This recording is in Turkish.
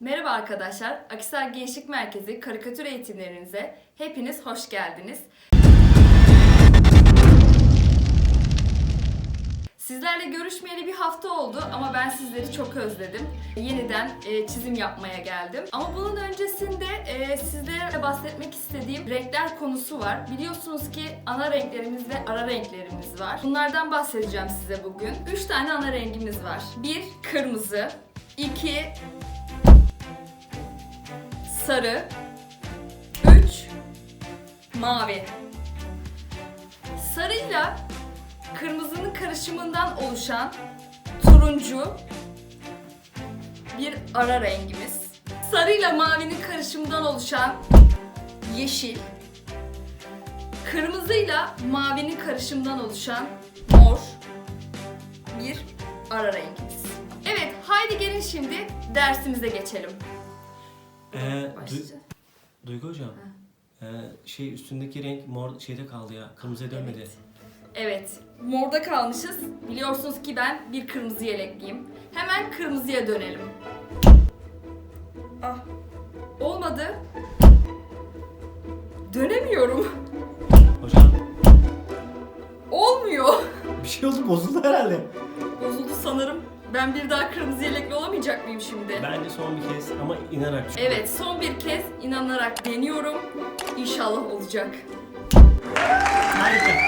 Merhaba arkadaşlar, Akisar Gençlik Merkezi karikatür eğitimlerinize hepiniz hoş geldiniz. Sizlerle görüşmeyeli bir hafta oldu ama ben sizleri çok özledim. Yeniden e, çizim yapmaya geldim. Ama bunun öncesinde e, sizlere bahsetmek istediğim renkler konusu var. Biliyorsunuz ki ana renklerimiz ve ara renklerimiz var. Bunlardan bahsedeceğim size bugün. Üç tane ana rengimiz var. Bir, kırmızı. iki sarı. Üç, mavi. Sarıyla kırmızının karışımından oluşan turuncu bir ara rengimiz. Sarıyla mavinin karışımından oluşan yeşil. Kırmızıyla mavinin karışımından oluşan mor bir ara rengimiz. Evet, haydi gelin şimdi dersimize geçelim. Ee, Du-. Duygu hocam. ee, şey üstündeki renk mor şeyde kaldı ya. Kırmızıya dönmedi. Evet. Evet, morda kalmışız. Biliyorsunuz ki ben bir kırmızı yelekliyim. Hemen kırmızıya dönelim. Ah, olmadı. Dönemiyorum. Hocam Olmuyor. bir şey oldu bozuldu herhalde. Bozuldu sanırım. Ben bir daha kırmızı yelekli olamayacak mıyım şimdi? Bence son bir kez ama inanarak. Evet, son bir kez inanarak deniyorum. İnşallah olacak. Harika.